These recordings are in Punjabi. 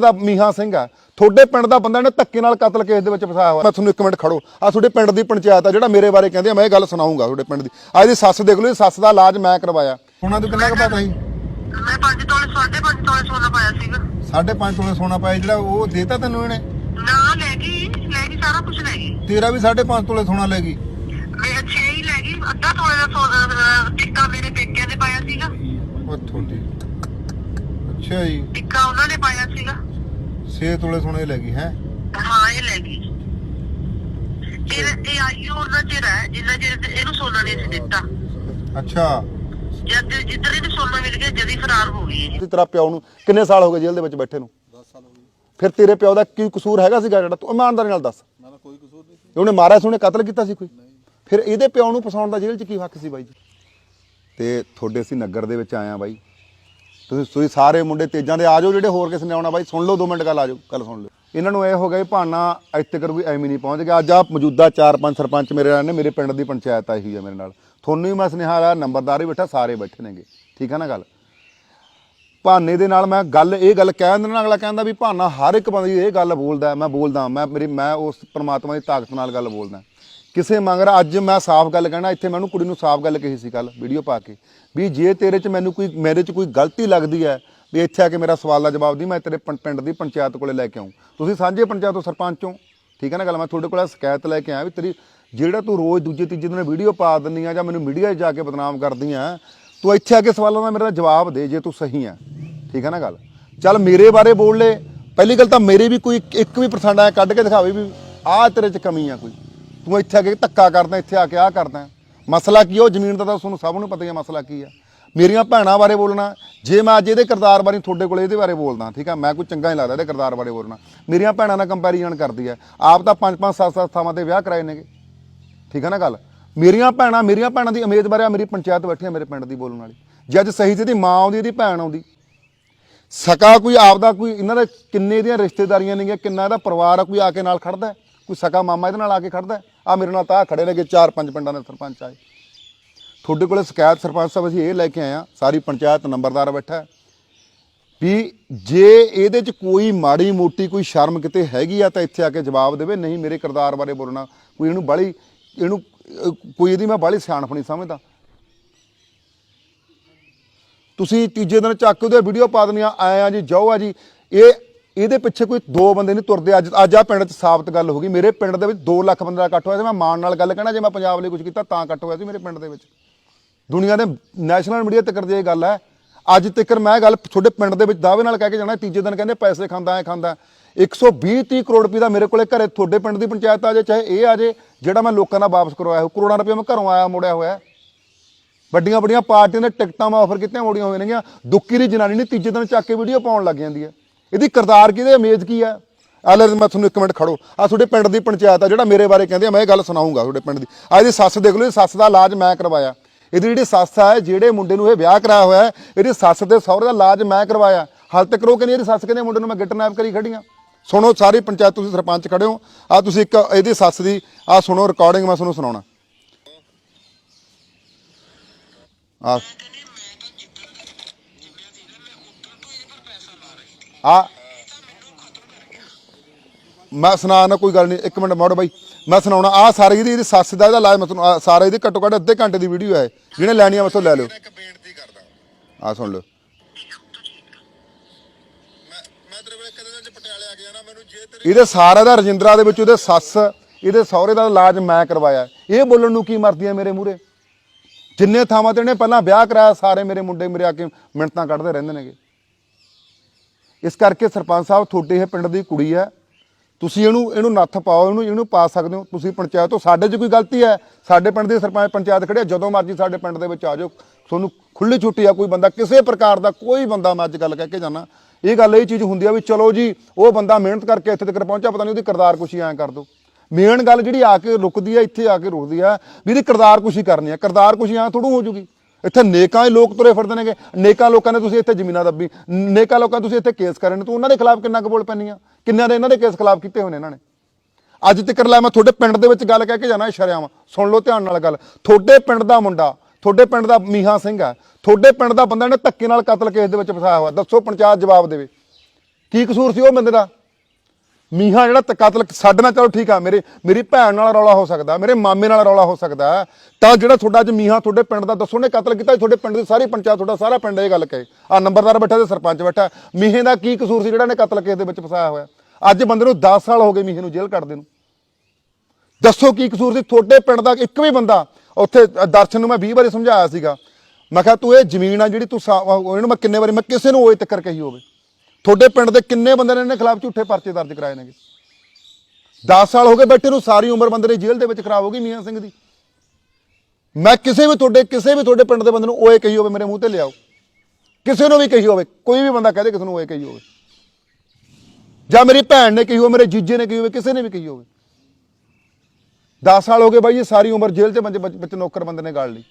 ਦਾ ਮੀਹਾ ਸਿੰਘ ਆ। ਤੁਹਾਡੇ ਪਿੰਡ ਦਾ ਬੰਦਾ ਨੇ ਧੱਕੇ ਨਾਲ ਕਤਲ ਕੇਸ ਦੇ ਵਿੱਚ ਫਸਾਇਆ ਹੋਇਆ। ਮੈਂ ਤੁਹਾਨੂੰ ਇੱਕ ਮਿੰਟ ਖੜੋ। ਆ ਤੁਹਾਡੇ ਪਿੰਡ ਦੀ ਪੰਚਾਇਤ ਆ ਜਿਹੜਾ ਮੇਰੇ ਬਾਰੇ ਕਹਿੰਦੇ ਆ ਮੈਂ ਇਹ ਗੱਲ ਸੁਣਾਉਂਗਾ ਤੁਹਾਡੇ ਪਿੰਡ ਦੀ। ਆ ਇਹਦੀ ਸੱਸ ਦੇਖ ਲਓ ਇਹ ਸੱਸ ਦਾ ਇਲਾਜ ਮੈਂ ਕਰਵਾਇਆ। ਉਹਨਾਂ ਨੂੰ ਕਿੰਨਾ ਕੁ ਪਤਾ ਸੀ? ਮੈਂ 5 ਤੋਲੇ 5.5 ਤੋਲੇ ਸੋਨਾ ਪਾਇਆ ਸੀਗਾ। 5.5 ਤੋਲੇ ਸੋਨਾ ਪਾਇਆ ਜਿਹੜਾ ਉਹ ਦੇਤਾ ਤੈਨੂੰ ਇਹਨੇ? ਨਾ ਲੈ ਗਈ ਲੈ ਗਈ ਸਾਰਾ ਕੁਝ ਲੈ ਗਈ। ਤੇਰਾ ਵੀ 5.5 ਤੋਲੇ ਸੋਨਾ ਲੈ ਗਈ? ਮੈਂ 6 ਹੀ ਲੈ ਗਈ ਅੱਧਾ ਤੋਲੇ ਦਾ ਸੋਨਾ ਟਿੱਕਾ ਮੇਰੇ ਪੇਕਿਆਂ ਨੇ ਪਾਇਆ ਸੀਗਾ। ਉਹ ਤੁਹਾਡੀ ਅੱਛਾ ਜੀ। ਟਿੱਕਾ ਉਹਨਾਂ ਨੇ ਪਾਇਆ ਸੀਗਾ 6 ਤੋਲੇ ਸੋਨੇ ਲੈ ਗਈ ਹੈ? ਹਾਂ ਇਹ ਲੈ ਗਈ। ਇਹ ਇਹ ਆਈ ਉਹਨਾਂ ਚਿਰ ਹੈ ਜਿੰਨਾ ਚਿਰ ਇਹਨੂੰ ਸੋਨਾ ਨਹੀਂ ਸੀ ਦਿੱਤਾ। ਅੱਛਾ। ਜਦ ਜਿੱਧਰ ਇਹਨੂੰ ਸੋਨਾ ਮਿਲ ਗਿਆ ਜਦੀ ਫਰਾਰ ਹੋ ਗਈ ਇਹ। ਤੇ ਤੇਰਾ ਪਿਓ ਨੂੰ ਕਿੰਨੇ ਸਾਲ ਹੋ ਗਏ ਜੇਲ੍ਹ ਦੇ ਵਿੱਚ ਬੈਠੇ ਨੂੰ? 10 ਸਾਲ ਹੋ ਗਏ। ਫਿਰ ਤੇਰੇ ਪਿਓ ਦਾ ਕੀ ਕਸੂਰ ਹੈਗਾ ਸੀਗਾ ਜਿਹੜਾ? ਤੂੰ ਇਮਾਨਦਾਰੀ ਨਾਲ ਦੱਸ। ਨਾ ਨਾ ਕੋਈ ਕਸੂਰ ਨਹੀਂ ਸੀ। ਉਹਨੇ ਮਾਰਿਆ ਸੀ ਉਹਨੇ ਕਤਲ ਕੀਤਾ ਸੀ ਕੋਈ? ਫਿਰ ਇਹਦੇ ਪਿਓ ਨੂੰ ਫਸਾਉਣ ਦਾ ਜੇਲ੍ਹ 'ਚ ਕੀ ਹੱਕ ਸੀ ਬਾਈ ਜੀ? ਤੇ ਤੁਹਾਡੇ ਅਸੀਂ ਨਗਰ ਦੇ ਵਿੱਚ ਆਏ ਆ ਬਾਈ। ਤੁਸੀਂ ਤੁਸੀਂ ਸਾਰੇ ਮੁੰਡੇ ਤੇਜਾਂ ਦੇ ਆ ਜਾਓ, ਜਿਹੜੇ ਹੋਰ ਕਿਸੇ ਨੇ ਆਉਣਾ ਬਾਈ, ਸੁਣ ਲਓ 2 ਮਿੰਟ ਗੱਲ ਆ ਜਾਓ, ਗੱਲ ਸੁਣ ਲਓ। ਇਹਨਾਂ ਨੂੰ ਇਹ ਹੋ ਗਿਆ ਵੀ ਭਾਨਾ ਇੱਥੇ ਕਰ ਕੋਈ ਐਵੇਂ ਨਹੀਂ ਪਹੁੰਚ ਗਿਆ। ਅੱਜ ਆ ਮੌਜੂਦਾ 4-5 ਸਰਪੰਚ ਮੇਰੇ ਨਾਲ ਨੇ, ਮੇਰੇ ਪਿੰਡ ਦੀ ਪੰਚਾਇਤ ਆਈ ਹੋਈ ਹੈ ਮੇਰੇ ਨਾਲ। ਤੁਹਾਨੂੰ ਵੀ ਮੈਂ ਸੁਨੇਹਾ ਆ ਨੰਬਰਦਾਰ ਵੀ ਬੈਠਾ, ਸਾਰੇ ਬੈਠੇ ਨੇਗੇ। ਠੀਕ ਹੈ ਨਾ ਗੱਲ? ਭਾਨੇ ਦੇ ਨਾਲ ਮੈਂ ਗੱਲ, ਇਹ ਗੱਲ ਕਹਿ ਦਿੰਦਾ ਅਗਲਾ ਕਹਿੰਦਾ ਵੀ ਭਾਨਾ ਹਰ ਇੱਕ ਬੰਦੇ ਦੀ ਇਹ ਗੱਲ ਬੋਲਦਾ, ਮੈਂ ਬੋਲਦਾ, ਮੈਂ ਮੇਰੀ, ਮੈਂ ਉਸ ਪ੍ਰਮਾਤਮਾ ਦੀ ਤਾਕਤ ਨਾਲ ਗੱਲ ਬੋਲਦਾ। ਕਿਸੇ ਮੰਗਰ ਅੱਜ ਮੈਂ ਸਾਫ਼ ਗੱਲ ਕਹਿਣਾ, ਇੱਥੇ ਮੈਨੂੰ ਕੁੜੀ ਨੂੰ ਸਾਫ਼ ਗੱਲ ਕਹੀ ਸੀ ਕੱਲ ਵੀਡੀਓ ਪਾ ਕੇ, ਵੀ ਜੇ ਤੇਰੇ 'ਚ ਮੈਨੂੰ ਕੋਈ, ਮੇਰੇ 'ਚ ਕੋਈ ਗਲਤੀ ਲੱਗਦੀ ਹੈ, ਵੀ ਇੱਥੇ ਆ ਕੇ ਮੇਰਾ ਸਵਾਲ ਦਾ ਜਵਾਬ ਦੀ, ਮੈਂ ਤੇਰੇ ਪਿੰ- ਪਿੰਡ ਦੀ ਪੰਚਾਇਤ ਕੋਲੇ ਲੈ ਕੇ ਆਉਂ ਤੁਸੀਂ ਸਾਂਝੇ ਪੰਚਾਇਤ ਤੋਂ ਸਰਪੰਚ ਹੋ, ਠੀਕ ਹੈ ਨਾ ਗੱਲ? ਮੈਂ ਤੁਹਾਡੇ ਕੋਲ ਸ਼ਿਕਾਇਤ ਲੈ ਕੇ ਆਇਆ ਵੀ ਤੇਰੀ, ਜਿਹੜਾ ਤੂੰ ਰੋਜ਼ ਦੂਜੇ ਤੀਜੇ ਦਿਨ ਵੀਡੀਓ ਪਾ ਦਿੰਦੀ ਆ ਜਾਂ ਮੈਨੂੰ ਮੀਡੀਆ 'ਚ ਜਾ ਕੇ ਬਦਨਾਮ ਕਰਦੀ ਆ, ਤੂੰ ਇੱਥੇ ਆ ਕੇ ਸਵਾਲਾਂ ਦਾ ਮੇਰਾ ਜਵਾਬ ਦੇ ਜੇ ਤੂੰ ਸਹੀ ਆ, ਠੀਕ ਹੈ ਨਾ ਗੱਲ? ਚੱਲ ਮੇਰੇ ਬਾਰੇ ਬੋਲ ਲੈ। ਪਹਿਲੀ ਗੱਲ ਤਾਂ ਮੇਰੇ ਵੀ ਕੋਈ ਇੱਕ- ਇੱਕ ਵੀ ਪਰਸੈਂਟ ਆ ਕੱਢ ਕੇ ਦਿਖਾਵੇ ਵੀ ਆਹ ਤੇਰੇ 'ਚ ਕਮੀ ਆ ਕੋਈ। ਤੂੰ ਇੱਥੇ ਆ ਕੇ ਧੱਕਾ ਕਰਦਾ ਇੱਥੇ ਆ ਕੇ ਆਹ ਕਰਦਾ। ਮਸਲਾ ਕੀ ਆ, ਉਹ ਜ਼ਮੀਨ ਦਾ ਤਾਂ ਤੁਹਾਨੂੰ ਸਭ ਨੂੰ ਪਤਾ ਹੀ ਆ ਮਸਲਾ ਕੀ ਆ। ਮੇਰੀਆਂ ਭੈਣਾਂ ਬਾਰੇ ਬੋਲਣਾ ਜੇ ਮੈਂ ਅੱਜ ਇਹਦੇ ਕਿਰਦਾਰ ਬਾਰੇ ਤੁਹਾਡੇ ਕੋਲ ਇਹਦੇ ਬਾਰੇ ਬੋਲਦਾ ਠੀਕ ਆ? ਮੈਂ ਕੋਈ ਚੰਗਾ ਨਹੀਂ ਲੱਗਦਾ ਇਹਦੇ ਕਿਰਦਾਰ ਬਾਰੇ ਬੋਲਣਾ। ਮੇਰੀਆਂ ਭੈਣਾਂ ਨਾਲ ਕੰਪੈਰੀਜ਼ਨ ਕਰਦੀ ਆ। ਆਪ ਤਾਂ ਪੰਜ ਪੰਜ ਸੱਤ ਸੱਤ ਥਾਵਾਂ ਤੇ ਵਿਆਹ ਕਰਾਏ ਨੇਗੇ। ਠੀਕ ਹੈ ਨਾ ਗੱਲ? ਮੇਰੀਆਂ ਭੈਣਾਂ ਮੇਰੀਆਂ ਭੈਣਾਂ ਦੀ ਉਮੀਦ ਬਾਰੇ ਆ ਮੇਰੀ ਪੰਚਾਇਤ ਬੈਠੀ ਆ ਮੇਰੇ ਪਿੰਡ ਦੀ ਬੋਲਣ ਵਾਲੀ। ਜੇ ਅੱਜ ਸਹੀ ਸੀ ਇਹਦੀ ਮਾਂ ਆਉਂਦੀ ਇਹਦੀ ਭੈਣ ਆਉਂਦੀ। ਸਕਾ ਕੋਈ ਆਪਦਾ ਕੋਈ ਇਹਨਾਂ ਦੇ ਕਿੰਨੇ ਦੀਆਂ ਰਿਸ਼ਤੇਦਾਰੀਆਂ ਨੇਗੀਆਂ ਕਿੰਨਾ ਇਹਦਾ ਪਰਿਵਾਰ ਆ ਕੋਈ ਆ ਕੇ ਨਾਲ ਖੜਦਾ? ਹੈ? ਕੋਈ ਸਕਾ ਮਾਮਾ ਇਹਦੇ ਨਾਲ ਆ ਕੇ ਖੜਦਾ? ਆ ਮੇਰੇ ਨਾਲ ਤਾਂ ਆਹ ਖੜੇ ਨੇਗੇ, ਚਾਰ ਪੰਜ ਪਿੰਡਾਂ ਦੇ ਸਰਪੰਚ ਆਏ। ਤੁਹਾਡੇ ਕੋਲੇ ਸ਼ਿਕਾਇਤ ਸਰਪੰਚ ਸਾਹਿਬ, ਅਸੀਂ ਇਹ ਲੈ ਕੇ ਆਏ ਆ ਸਾਰੀ ਪੰਚਾਇਤ ਨੰਬਰਦਾਰ ਬੈਠਾ ਵੀ ਜੇ ਇਹਦੇ 'ਚ ਕੋਈ ਮਾੜੀ ਮੋਟੀ ਕੋਈ ਸ਼ਰਮ ਕਿਤੇ ਹੈਗੀ ਆ, ਤਾਂ ਇੱਥੇ ਆ ਕੇ ਜਵਾਬ ਦੇਵੇ, ਨਹੀਂ ਮੇਰੇ ਕਿਰਦਾਰ ਬਾਰੇ ਬੋਲਣਾ, ਕੋਈ ਇਹਨੂੰ ਬਾਲੀ, ਇਹਨੂੰ ਕੋਈ ਇਹਦੀ ਮੈਂ ਬਾਲੀ ਸਿਆਣਪ ਨਹੀਂ ਸਮਝਦਾ। ਤੁਸੀਂ ਤੀਜੇ ਦਿਨ ਚੱਕ ਕੇ ਉਹਦੇ ਵੀਡੀਓ ਪਾ ਦਿੰਦੀਆਂ ਆਏ ਆ ਜੀ, ਜਾਓ ਆ ਜੀ, ਇਹ ਇਹਦੇ ਪਿੱਛੇ ਕੋਈ ਦੋ ਬੰਦੇ ਨਹੀਂ ਤੁਰਦੇ। ਅੱਜ ਅੱਜ ਆ ਪਿੰਡ 'ਚ ਸਾਬਤ ਗੱਲ ਹੋ ਗਈ। ਮੇਰੇ ਪਿੰਡ ਦੇ ਵਿੱਚ 2 ਲੱਖ ਬੰਦੇ ਦਾ ਇਕੱਠ ਹੋਇਆ ਸੀ। ਮੈਂ ਮਾਣ ਨਾਲ ਗੱਲ ਕਹਿਣਾ ਜੇ ਮੈਂ ਪੰਜਾਬ ਲਈ ਕੁਝ ਕੀਤਾ ਤਾਂ ਇਕੱਠ ਹੋਇਆ ਸੀ ਮੇਰੇ ਪਿੰਡ ਦੇ ਵਿੱਚ। ਦੁਨੀਆ ਦੇ ਨੈਸ਼ਨਲ ਮੀਡੀਆ ਤੱਕ ਦੀ ਇਹ ਗੱਲ ਹੈ। ਅੱਜ ਤੱਕ ਮੈਂ ਗੱਲ ਤੁਹਾਡੇ ਪਿੰਡ ਦੇ ਵਿੱਚ ਦਾਅਵੇ ਨਾਲ ਕਹਿ ਕੇ ਜਾਣਾ, ਤੀਜੇ ਦਿਨ ਕਹਿੰਦੇ ਪੈਸੇ ਖਾਂਦਾ, ਐ ਖਾਂਦਾ। 120 30 ਕਰੋੜ ਰੁਪਏ ਦਾ ਮੇਰੇ ਕੋਲੇ ਘਰੇ ਤੁਹਾਡੇ ਪਿੰਡ ਦੀ ਪੰਚਾਇਤ ਆ ਜੇ, ਚਾਹੇ ਇਹ ਆ ਜੇ, ਜਿਹੜਾ ਮੈਂ ਲੋਕਾਂ ਨਾਲ ਵਾਪਸ ਕਰਵਾਇਆ ਹੋ ਕਰੋੜਾਂ ਰੁਪਏ ਮੈਂ ਘਰੋਂ ਆਇਆ, ਮੋੜਿਆ ਹੋਇਆ। ਵੱਡੀਆਂ ਵੱਡੀਆਂ ਪਾਰਟੀਆਂ ਦੇ ਟਿਕਟਾਂ ਮੈਂ ਆਫਰ ਕੀਤੀਆਂ, ਮੋੜੀਆਂ ਹੋਈਆਂ ਨੇਗੀਆਂ। ਦੁੱਕੀ ਦੀ ਜਨਾਨੀ ਨੇ ਤੀਜੇ ਦਿਨ ਚੱਕ ਕੇ ਵੀਡੀਓ ਪਾਉਣ ਲੱਗ ਜਾਂਦੀ ਹੈ। ਇਹਦੀ ਕਰਤਾਰ ਕਿਹਦੇ ਅਮੇਜ਼ ਕੀ ਹੈ ਆ ਲੈ ਮੈਂ ਤੁਹਾਨੂੰ ਇੱਕ ਮਿੰਟ ਖੜੋ। ਆ ਤੁਹਾਡੇ ਪਿੰਡ ਦੀ ਪੰਚਾਇਤ ਆ, ਜਿਹੜਾ ਮੇਰੇ ਬਾਰੇ ਕਹਿੰਦੇ ਆ, ਮੈਂ ਇਹ ਗੱਲ ਸੁਣਾਉਂਗਾ ਤੁਹਾਡੇ ਪਿੰਡ ਦੀ। ਆ ਇਹਦੀ ਸੱਸ ਦੇਖ ਲਓ ਇਹ ਸੱਸ ਦਾ ਇਲਾਜ ਮੈਂ ਕਰਵਾਇਆ। ਇਹਦੀ ਜਿਹੜੀ ਸੱਸ ਹੈ ਜਿਹੜੇ ਮੁੰਡੇ ਨੂੰ ਇਹ ਵਿਆਹ ਕਰਾਇਆ ਹੋਇਆ, ਇਹਦੀ ਸੱਸ ਦੇ ਸਹੁਰੇ ਦਾ ਇਲਾਜ ਮੈਂ ਕਰਵਾਇਆ। ਹਾਲ ਤੱਕ ਉਹ ਕਹਿੰਦੀ ਇਹਦੀ ਸੱਸ ਕਹਿੰਦੇ, ਮੁੰਡੇ ਨੂੰ ਮੈਂ ਗਿੱਟਨੈਪ ਕਰੀ ਖੜੀਆਂ ਸੁਣੋ, ਸਾਰੀ ਪੰਚਾਇਤ, ਤੁਸੀਂ ਸਰਪੰਚ ਖੜੇ ਹੋ। ਆ ਤੁਸੀਂ ਇੱਕ ਇਹਦੀ ਸੱਸ ਦੀ ਆ ਸੁਣੋ ਰਿਕਾਰਡਿੰਗ ਮੈਂ ਤੁਹਾਨੂੰ ਸੁਣਾਉਣਾ। ਆ ਆ। ਮੈਂ ਸੁਣਾ ਕੋਈ ਗੱਲ ਨਹੀਂ, ਇੱਕ ਮਿੰਟ ਮੋੜ ਬਾਈ। ਮੈਂ ਸੁਣਾਉਣਾ, ਆ ਸਾਰੇ ਇਹਦੀ ਇਹਦੀ ਸੱਸ ਦਾ ਇਹਦਾ ਇਲਾਜ ਮੈਂ ਤੁਹਾਨੂੰ ਆਹ ਸਾਰੇ ਇਹਦੀ ਘੱਟੋ ਘੱਟ ਅੱਧੇ ਘੰਟੇ ਦੀ ਵੀਡੀਓ ਹੈ। ਜਿਹਨੇ ਲੈਣੀ ਆ ਮਸੋ ਲੈ ਲਓ। ਇੱਕ ਬੇਨਤੀ ਕਰਦਾ ਆ ਸੁਣ ਲਓ। ਮੈਂ ਮੈਂ ਤੇਰੇ ਕੋਲ ਇੱਕ ਦਿਨ ਪਟਿਆਲੇ ਆ ਗਿਆ ਨਾ ਮੈਨੂੰ ਜੇ ਤੇਰੇ ਇਹਦੇ ਸਾਰਾ ਦਾ, ਰਜਿੰਦਰਾ ਦੇ ਵਿੱਚ ਉਹਦੇ ਸੱਸ, ਇਹਦੇ ਸਹੁਰੇ ਦਾ ਇਲਾਜ ਮੈਂ ਕਰਵਾਇਆ। ਇਹ ਬੋਲਣ ਨੂੰ ਕੀ ਮਰਦੀ ਹੈ ਮੇਰੇ ਮੂਹਰੇ? ਜਿੰਨੇ ਥਾਵਾਂ ਤੇ ਇਹਨੇ ਪਹਿਲਾਂ ਵਿਆਹ ਕਰਾਇਆ, ਸਾਰੇ ਮੇਰੇ ਮੁੰਡੇ ਮੇਰੇ ਆ ਕੇ ਮਿੰਟਾਂ ਕੱਢਦੇ ਰਹਿੰਦੇ ਨੇਗੇ। ਇਸ ਕਰਕੇ ਸਰਪੰਚ ਸਾਹਿਬ ਤੁਹਾਡੇ ਇਹ ਪਿੰਡ ਦੀ ਕੁੜੀ ਹੈ। ਤੁਸੀਂ ਇਹਨੂੰ ਇਹਨੂੰ ਨੱਥ ਪਾਓ ਇਹਨੂੰ ਇਹਨੂੰ ਪਾ ਸਕਦੇ ਹੋ। ਤੁਸੀਂ ਪੰਚਾਇਤ ਤੋਂ ਸਾਡੇ 'ਚ ਕੋਈ ਗਲਤੀ ਹੈ? ਸਾਡੇ ਪਿੰਡ ਦੇ ਸਰਪੰਚ ਪੰਚਾਇਤ ਖੜੇ ਆ, ਜਦੋਂ ਮਰਜ਼ੀ ਸਾਡੇ ਪਿੰਡ ਦੇ ਵਿੱਚ ਆ ਜਾਓ। ਤੁਹਾਨੂੰ ਖੁੱਲੀ ਛੁੱਟੀ ਆ ਕੋਈ ਬੰਦਾ ਕਿਸੇ ਪ੍ਰਕਾਰ ਦਾ ਕੋਈ ਬੰਦਾ ਮੈਂ ਅੱਜ ਗੱਲ ਕਹਿ ਕੇ ਜਾਣਾ ਇਹ ਗੱਲ ਇਹ ਚੀਜ਼ ਹੁੰਦੀ ਆ ਵੀ ਚਲੋ ਜੀ ਉਹ ਬੰਦਾ ਮਿਹਨਤ ਕਰਕੇ ਇੱਥੇ ਤੱਕ ਪਹੁੰਚਿਆ ਪਤਾ ਨਹੀਂ ਉਹਦੀ ਕਿਰਦਾਰ ਕੁਸ਼ੀ ਐਂ ਕਰ ਦੋ ਮੇਨ ਗੱਲ ਜਿਹੜੀ ਆ ਕੇ ਰੁਕਦੀ ਆ ਇੱਥੇ ਆ ਕੇ ਰੁਕਦੀ ਆ ਵੀ ਇਹਦੀ ਕਿਰਦਾਰ ਕੁਸ਼ੀ ਕਰਨੀ ਆ। ਕਿਰਦਾਰ ਕੁਸ਼ੀ ਐਂ ਥੋੜੂ ਹੋ ਜੂਗੀ। ਇੱਥੇ ਨੇਕਾਂ ਹੀ ਲੋਕ ਤੁਰੇ ਫਿਰਦੇ ਨੇਗੇ। ਨੇਕਾਂ ਲੋਕਾਂ ਨੇ ਤੁਸੀਂ ਇੱਥੇ ਜ਼ਮੀਨਾਂ ਦੱਬੀ, ਨੇਕਾਂ ਲੋਕਾਂ ਤੁਸੀਂ ਇੱਥੇ ਕੇਸ ਕਰੇ ਨੇ। ਤੂੰ ਉਹਨਾਂ ਦੇ ਖਿਲਾਫ ਕਿੰਨਾ ਕੁ ਬੋਲ ਪੈਣੀ ਆ? ਕਿੰਨਿਆਂ ਦੇ ਇਹਨਾਂ ਦੇ ਕੇਸ ਖਿਲਾਫ ਕੀਤੇ ਹੋਏ ਨੇ ਇਹਨਾਂ ਨੇ? ਅੱਜ ਤੱਕ ਲੈ ਮੈਂ ਤੁਹਾਡੇ ਪਿੰਡ ਦੇ ਵਿੱਚ ਗੱਲ ਕਹਿ ਕੇ ਜਾਣਾ ਸ਼ਰਿਆਮ। ਸੁਣ ਲਓ ਧਿਆਨ ਨਾਲ ਗੱਲ। ਤੁਹਾਡੇ ਪਿੰਡ ਦਾ ਮੁੰਡਾ, ਤੁਹਾਡੇ ਪਿੰਡ ਦਾ ਮੀਹਾ ਸਿੰਘ ਆ ਤੁਹਾਡੇ ਪਿੰਡ ਦਾ ਬੰਦਾ ਨੇ ਧੱਕੇ ਨਾਲ ਕਤਲ ਕੇਸ ਦੇ ਵਿੱਚ ਫਸਾਇਆ ਹੋਇਆ। ਦੱਸੋ ਪੰਚਾਇਤ ਜਵਾਬ ਦੇਵੇ। ਕੀ ਕਸੂਰ ਸੀ ਉਹ ਬੰਦੇ ਦਾ? ਮੀਹਾਂ ਜਿਹੜਾ ਤ- ਕਤਲ ਸਾਡੇ ਨਾਲ ਚਲੋ ਠੀਕ ਆ, ਮੇਰੇ, ਮੇਰੀ ਭੈਣ ਨਾਲ ਰੌਲਾ ਹੋ ਸਕਦਾ, ਮੇਰੇ ਮਾਮੇ ਨਾਲ ਰੌਲਾ ਹੋ ਸਕਦਾ। ਤਾਂ ਜਿਹੜਾ ਤੁਹਾਡਾ ਅੱਜ ਮੀਹਾਂ ਤੁਹਾਡੇ ਪਿੰਡ ਦਾ, ਦੱਸੋ ਨੇ ਕਤਲ ਕੀਤਾ, ਤੁਹਾਡੇ ਪਿੰਡ ਦੀ ਸਾਰੀ ਪੰਚਾਇਤ, ਤੁਹਾਡਾ ਸਾਰਾ ਪਿੰਡ ਇਹ ਗੱਲ ਕਹੇ। ਆ ਨੰਬਰਦਾਰ ਬੈਠਾ ਤੇ ਸਰਪੰਚ ਬੈਠਾ। ਮੀਹੇ ਦਾ ਕੀ ਕਸੂਰ ਸੀ ਜਿਹੜਾ ਨੇ ਕਤਲ ਕੇਸ ਦੇ ਵਿੱਚ ਫਸਾਇਆ ਹੋਇਆ? ਅੱਜ ਬੰਦੇ ਨੂੰ 10 ਸਾਲ ਹੋ ਗਏ ਮੀਹੇ ਨੂੰ ਜੇਲ੍ਹ ਕੱਟਦੇ ਨੂੰ। ਦੱਸੋ ਕੀ ਕਸੂਰ ਸੀ? ਤੁਹਾਡੇ ਪਿੰਡ ਦਾ ਇੱਕ ਵੀ ਬੰਦਾ, ਉੱਥੇ ਦਰਸ਼ਨ ਨੂੰ ਮੈਂ 20 ਵਾਰੀ ਸਮਝਾਇਆ ਸੀਗਾ। ਮੈਂ ਕਿਹਾ, ਤੂੰ ਇਹ ਜ਼ਮੀਨ ਆ ਜਿਹੜੀ ਤੂੰ ਸਾ- ਉਹ ਇਹਨੂੰ ਮੈਂ ਕਿੰਨੇ ਵਾਰੀ ਮੈਂ ਕਿਸੇ ਨੂੰ ਹੋਏ ਤੱਕਰ ਕਹੀ ਹੋਵੇ। ਤੁਹਾਡੇ ਪਿੰਡ ਦੇ ਕਿੰਨੇ ਬੰਦੇ ਨੇ ਇਹਨਾਂ ਖਿਲਾਫ ਝੂਠੇ ਪਰਚੇ ਦਰਜ ਕਰਾਏ ਨੇਗੇ? 10 ਸਾਲ ਹੋ ਗਏ ਬੈਠੇ ਨੂੰ, ਸਾਰੀ ਉਮਰ ਬੰਦੇ ਦੀ ਜੇਲ੍ਹ ਦੇ ਵਿੱਚ ਖਰਾਬ ਹੋ ਗਈ ਮੀਆਂ ਸਿੰਘ ਦੀ। ਮੈਂ ਕਿਸੇ ਵੀ ਤੁਹਾਡੇ, ਕਿਸੇ ਵੀ ਤੁਹਾਡੇ ਪਿੰਡ ਦੇ ਬੰਦੇ ਨੂੰ ਓਏ ਕਹੀ ਹੋਵੇ, ਮੇਰੇ ਮੂੰਹ ਤੇ ਲਿਆਓ। ਕਿਸੇ ਨੂੰ ਵੀ ਕਹੀ ਹੋਵੇ, ਕੋਈ ਵੀ ਬੰਦਾ ਕਹਦੇ ਕਿਸੇ ਨੂੰ ਓਏ ਕਹੀ ਹੋਵੇ। ਜਾਂ ਮੇਰੀ ਭੈਣ ਨੇ ਕਹੀ ਹੋਵੇ, ਮੇਰੇ ਜੀਜੇ ਨੇ ਕਹੀ ਹੋਵੇ, ਕਿਸੇ ਨੇ ਵੀ ਕਹੀ ਹੋਵੇ। 10 ਸਾਲ ਹੋ ਗਏ ਬਾਈ, ਇਹ ਸਾਰੀ ਉਮਰ ਜੇਲ੍ਹ 'ਚ ਵਿੱਚ ਵਿੱਚ ਨੌਕਰ ਬੰਦੇ ਨੇ ਗਾਲ ਲਈ।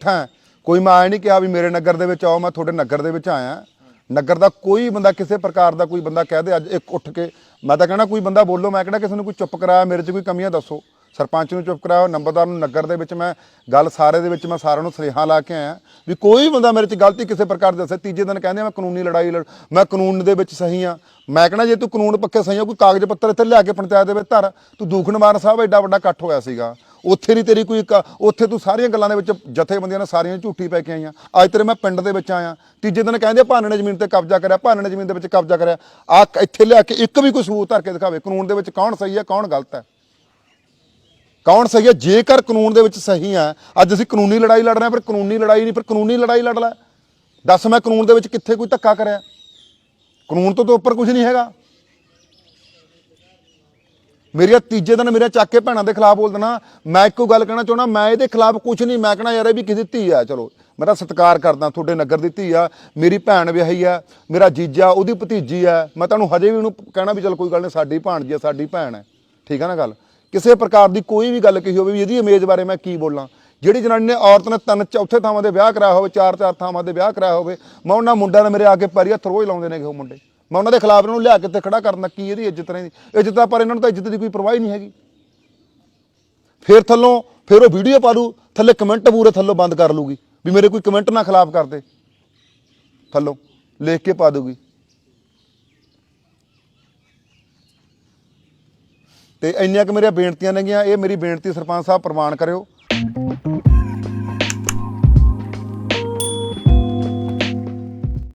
ਠਾਂ। ਕੋਈ ਮੈਂ ਆਇਆ ਨਹੀਂ ਕਿਹਾ ਵੀ ਮੇਰੇ ਨਗਰ ਦੇ ਵਿੱਚ ਆਓ, ਮੈਂ ਤੁਹਾਡੇ ਨਗਰ ਦੇ ਵਿੱਚ ਆਇਆ। ਨਗਰ ਦਾ ਕੋਈ ਬੰਦਾ ਕਿਸੇ ਪ੍ਰਕਾਰ ਦਾ ਕੋਈ ਬੰਦਾ ਕਹਿ ਦੇ, ਅੱਜ ਇੱਕ ਉੱਠ ਕੇ। ਮੈਂ ਤਾਂ ਕਹਿਣਾ ਕੋਈ ਬੰਦਾ ਬੋਲੋ, ਮੈਂ ਕਹਿਣਾ ਕਿਸੇ ਨੂੰ ਕੋਈ ਚੁੱਪ ਕਰਾਇਆ, ਮੇਰੇ 'ਚ ਕੋਈ ਕਮੀਆਂ ਦੱਸੋ। ਸਰਪੰਚ ਨੂੰ ਚੁੱਪ ਕਰਾਇਆ ਨੰਬਰਦਾਰ ਨੂੰ ਨਗਰ ਦੇ ਵਿੱਚ ਮੈਂ ਗੱਲ ਸਾਰੇ ਦੇ ਵਿੱਚ ਮੈਂ ਸਾਰਿਆਂ ਨੂੰ ਸੁਨੇਹਾ ਲਾ ਕੇ ਆਇਆ ਵੀ ਕੋਈ ਬੰਦਾ ਮੇਰੇ 'ਚ ਗਲਤੀ ਕਿਸੇ ਪ੍ਰਕਾਰ ਦੀ ਦੱਸੇ ਤੀਜੇ ਦਿਨ ਕਹਿੰਦੇ ਮੈਂ ਕਾਨੂੰਨੀ ਲੜਾਈ ਲੜ, ਮੈਂ ਕਾਨੂੰਨ ਦੇ ਵਿੱਚ ਸਹੀ ਆ। ਮੈਂ ਕਹਿਣਾ, ਜੇ ਤੂੰ ਕਾਨੂੰਨ ਪੱਖੇ ਸਹੀ ਆ, ਕੋਈ ਕਾਗਜ਼ ਪੱਤਰ ਇੱਥੇ ਲਿਆ ਕੇ ਪੰਚਾਇਤ ਦੇ ਵਿੱਚ ਧਰ। ਤੂੰ ਦੂਖਨਵਾਰ ਸਾਹਿਬ ਐਡਾ ਵੱਡਾ ਇਕੱਠ ਹੋਇਆ ਸੀਗਾ। ਉੱਥੇ ਨਹੀਂ ਤੇਰੀ ਕੋਈ ਕ- ਉੱਥੇ ਤੂੰ ਸਾਰੀਆਂ ਗੱਲਾਂ ਦੇ ਵਿੱਚ ਜਥੇਬੰਦੀਆਂ ਨਾਲ ਸਾਰੀਆਂ ਝੂਠੀ ਪੈ ਕੇ ਆਈਆਂ। ਅੱਜ ਤੇਰੇ ਮੈਂ ਪਿੰਡ ਦੇ ਵਿੱਚ ਆਇਆ। ਤੀਜੇ ਦਿਨ ਕਹਿੰਦੇ ਭਾਨੇ ਨੇ ਜ਼ਮੀਨ ਤੇ ਕਬਜ਼ਾ ਕਰਿਆ, ਭਾਨੇ ਨੇ ਜ਼ਮੀਨ ਦੇ ਵਿੱਚ ਕਬਜ਼ਾ ਕਰਿਆ। ਆ ਇੱਥੇ ਲਿਆ ਕੇ ਇੱਕ ਵੀ ਕੋਈ ਸਬੂਤ ਧਰ ਕੇ ਦਿਖਾਵੇ, ਕਾਨੂੰਨ ਦੇ ਵਿੱਚ ਕੌਣ ਸਹੀ ਹੈ ਕੌਣ ਗਲਤ ਹੈ ਕੌਣ ਸਹੀ ਹੈ? ਜੇਕਰ ਕਾਨੂੰਨ ਦੇ ਵਿੱਚ ਸਹੀ ਹੈ, ਅੱਜ ਅਸੀਂ ਕਾਨੂੰਨੀ ਲੜਾਈ ਲੜ ਰਹੇ ਹਾਂ ਪਰ ਕਾਨੂੰਨੀ ਲੜਾਈ ਨਹੀਂ ਪਰ ਕਾਨੂੰਨੀ ਲੜਾਈ ਲੜ ਲੈ। ਦੱਸ ਮੈਂ ਕਾਨੂੰਨ ਦੇ ਵਿੱਚ ਕਿੱਥੇ ਕੋਈ ਧੱਕਾ ਕਰਿਆ? ਕਾਨੂੰਨ ਤੋਂ ਤਾਂ ਉੱਪਰ ਕੁਝ ਨਹੀਂ ਹੈਗਾ। ਮੇਰੀਆਂ ਤੀਜੇ ਦਿਨ ਮੇਰੇ ਚੱਕ ਕੇ ਭੈਣਾਂ ਦੇ ਖਿਲਾਫ ਬੋਲ ਦੇਣਾ। ਮੈਂ ਇੱਕੋ ਗੱਲ ਕਹਿਣਾ ਚਾਹੁੰਦਾ, ਮੈਂ ਇਹਦੇ ਖਿਲਾਫ ਕੁਝ ਨਹੀਂ। ਮੈਂ ਕਹਿਣਾ ਯਾਰ ਇਹ ਵੀ ਕਿਸੇ ਧੀ ਆ। ਚਲੋ ਮੈਂ ਤਾਂ ਸਤਿਕਾਰ ਕਰਦਾ ਤੁਹਾਡੇ ਨਗਰ ਦੀ ਧੀ ਆ। ਮੇਰੀ ਭੈਣ ਵਿਆਹੀ ਆ, ਮੇਰਾ ਜੀਜਾ, ਉਹਦੀ ਭਤੀਜੀ ਆ। ਮੈਂ ਤੁਹਾਨੂੰ ਹਜੇ ਵੀ ਉਹਨੂੰ ਕਹਿਣਾ ਵੀ ਚਲ ਕੋਈ ਗੱਲ ਨਹੀਂ, ਸਾਡੀ ਭਾਣਜੀ ਆ, ਸਾਡੀ ਭੈਣ ਹੈ। ਠੀਕ ਹੈ ਨਾ ਗੱਲ? ਕਿਸੇ ਪ੍ਰਕਾਰ ਦੀ ਕੋਈ ਵੀ ਗੱਲ ਕਹੀ ਹੋਵੇ ਵੀ ਇਹਦੀ ਇਮੇਜ ਬਾਰੇ ਮੈਂ ਕੀ ਬੋਲਾਂ। ਜਿਹੜੀ ਜਨਾਨੀ ਨੇ ਔਰਤ ਨੇ ਤਿੰਨ ਚੌਥੇ ਥਾਵਾਂ ਦੇ ਵਿਆਹ ਕਰਾਇਆ ਹੋਵੇ, ਚਾਰ ਚਾਰ ਥਾਵਾਂ ਦੇ ਵਿਆਹ ਕਰਾਇਆ ਹੋਵੇ, ਮੈਂ ਉਹਨਾਂ ਮੁੰਡਿਆਂ ਨੇ ਮੇਰੇ ਆ ਕੇ ਪੈਰੀ ਹੱਥ ਰੋਜ਼ ਲਾਉਂਦੇ ਨੇਗੇ ਉਹ ਮੁੰਡੇ। ਮੈਂ ਉਹਨਾਂ ਦੇ ਖਿਲਾਫ ਇਹਨਾਂ ਨੂੰ ਲਿਆ ਕੇ ਤੇ ਖੜਾ ਕਰਨਾ ਕੀ ਇਹਦੀ ਇੱਜ਼ਤ ਰਹਿੰਦੀ। ਇੱਜ਼ਤ ਪਰ ਇਹਨਾਂ ਨੂੰ ਤਾਂ ਇੱਜ਼ਤ ਦੀ ਕੋਈ ਪਰਵਾਹ ਹੀ ਨਹੀਂ ਹੈਗੀ। ਫਿਰ ਥੱਲੋਂ, ਫਿਰ ਉਹ ਵੀਡੀਓ ਪਾ ਲੂ ਥੱਲੇ ਕਮੈਂਟ ਪੂਰੇ ਥੱਲੋਂ ਬੰਦ ਕਰ ਲੂਗੀ ਵੀ ਮੇਰੇ ਕੋਈ ਕਮੈਂਟ ਨਾ ਖਿਲਾਫ ਕਰਦੇ ਥੱਲੋਂ, ਲਿਖ ਕੇ ਪਾ ਦੂਗੀ ਤੇ ਇੰਨੀਆਂ ਕਿ ਮੇਰੀਆਂ ਬੇਨਤੀਆਂ ਨੇਗੀਆਂ ਇਹ ਮੇਰੀ ਬੇਨਤੀ ਸਰਪੰਚ ਸਾਹਿਬ ਪ੍ਰਵਾਨ ਕਰਿਓ।